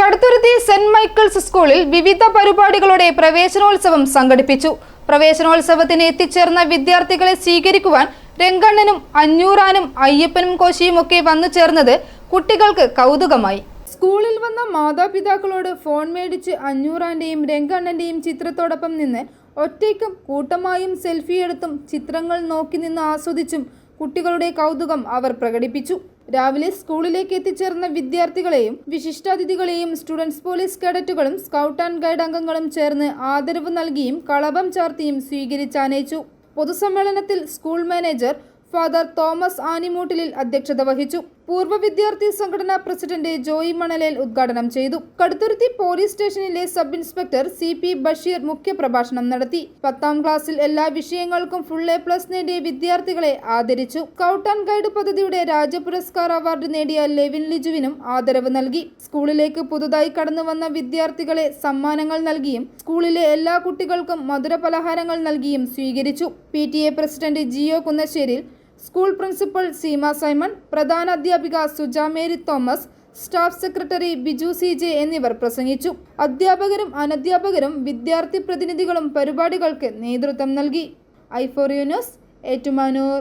Kaduthuruthy saint Michael's സ്കൂളിൽ വിവിധ പരിപാടികളുടെ പ്രവേശനോത്സവം സംഘടിപ്പിച്ചു. പ്രവേശനോത്സവത്തിന് എത്തിച്ചേർന്ന വിദ്യാർത്ഥികളെ സ്വീകരിക്കുവാൻ രംഗണ്ണനും അഞ്ഞൂറാനും അയ്യപ്പനും കോശിയും ഒക്കെ വന്നു ചേർന്നത് കുട്ടികൾക്ക് കൗതുകമായി. സ്കൂളിൽ വന്ന മാതാപിതാക്കളോട് ഫോൺ മേടിച്ച് അഞ്ഞൂറാന്റെയും രംഗണ്ണന്റെയും ചിത്രത്തോടൊപ്പം നിന്ന് ഒറ്റയ്ക്കും കൂട്ടമായും സെൽഫി എടുത്തും ചിത്രങ്ങൾ നോക്കി നിന്ന് ആസ്വദിച്ചും കുട്ടികളുടെ കൗതുകം അവർ പ്രകടിപ്പിച്ചു. രാവിലെ സ്കൂളിലേക്ക് എത്തിച്ചേർന്ന വിദ്യാർത്ഥികളെയും വിശിഷ്ടാതിഥികളെയും സ്റ്റുഡൻസ് പോലീസ് കേഡറ്റുകളും സ്കൗട്ട് ആൻഡ് ഗൈഡ് അംഗങ്ങളും ചേർന്ന് ആദരവ് നൽകിയും കളഭം ചാർത്തിയും സ്വീകരിച്ചാനയിച്ചു പൊതുസമ്മേളനത്തിൽ സ്കൂൾ മാനേജർ ഫാദർ തോമസ് ആനിമൂട്ടിലിൽ അധ്യക്ഷത വഹിച്ചു. പൂർവ വിദ്യാർത്ഥി സംഘടനാ പ്രസിഡന്റ് ജോയി മണലേൽ ഉദ്ഘാടനം ചെയ്തു. കടുത്തുരുത്തി പോലീസ് സ്റ്റേഷനിലെ sub inspector C P Basheer മുഖ്യപ്രഭാഷണം നടത്തി. പത്താം ക്ലാസ്സിൽ എല്ലാ വിഷയങ്ങൾക്കും ഫുൾ എ പ്ലസ് നേടിയ വിദ്യാർത്ഥികളെ ആദരിച്ചു. സ്കൗട്ട് ആൻഡ് ഗൈഡ് പദ്ധതിയുടെ രാജ്യപുരസ്കാർ അവാർഡ് നേടിയ ലെവിൻ ലിജുവിനും ആദരവ് നൽകി. സ്കൂളിലേക്ക് പുതുതായി കടന്നു വന്ന വിദ്യാർത്ഥികളെ സമ്മാനങ്ങൾ നൽകിയും സ്കൂളിലെ എല്ലാ കുട്ടികൾക്കും മധുര പലഹാരങ്ങൾ നൽകിയും സ്വീകരിച്ചു. P president Jio Kunnasseril school principal Seema Simon പ്രധാന അധ്യാപിക Suja Mary Thomas staff secretary Biju C J എന്നിവർ പ്രസംഗിച്ചു. അധ്യാപകരും അനധ്യാപകരും വിദ്യാർത്ഥി പ്രതിനിധികളും പരിപാടികൾക്ക് നേതൃത്വം നൽകി. ഐഫോറിയോ ന്യൂസ് ഏറ്റുമാനൂർ.